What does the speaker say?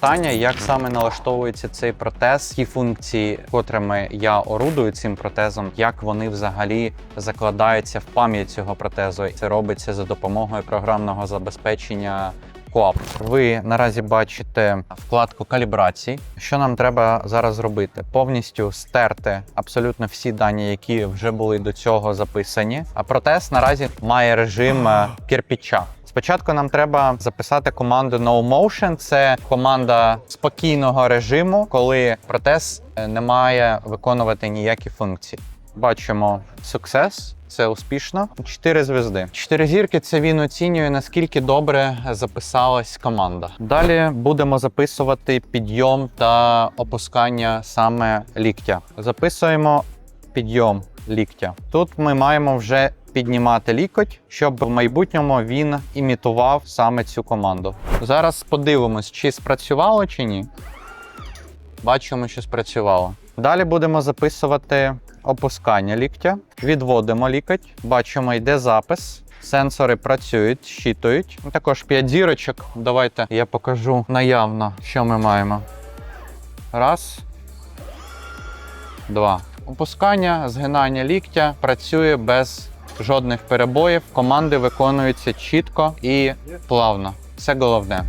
Питання, як саме налаштовується цей протез, ті функції, котрими я орудую цим протезом, як вони взагалі закладаються в пам'ять цього протезу. Це робиться за допомогою програмного забезпечення. КОАП. Ви наразі бачите вкладку калібрації. Що нам треба зараз зробити? Повністю стерти абсолютно всі дані, які вже були до цього записані. А протез наразі має режим е, кирпича. Спочатку нам треба записати команду No Motion. Це команда спокійного режиму, коли протез е, не має виконувати ніякі функції. Бачимо success. Це успішно. Чотири звезди. Чотири зірки це він оцінює, наскільки добре записалась команда. Далі будемо записувати підйом та опускання саме ліктя. Записуємо підйом ліктя. Тут ми маємо вже піднімати лікоть, щоб в майбутньому він імітував саме цю команду. Зараз подивимось, чи спрацювало чи ні. Бачимо, що спрацювало. Далі будемо записувати опускання ліктя. Відводимо лікоть, бачимо, йде запис. Сенсори працюють, щитують. Також 5 зірочок. Давайте я покажу наявно, що ми маємо. Раз. Два. Опускання, згинання ліктя працює без жодних перебоїв. Команди виконуються чітко і плавно. Це головне.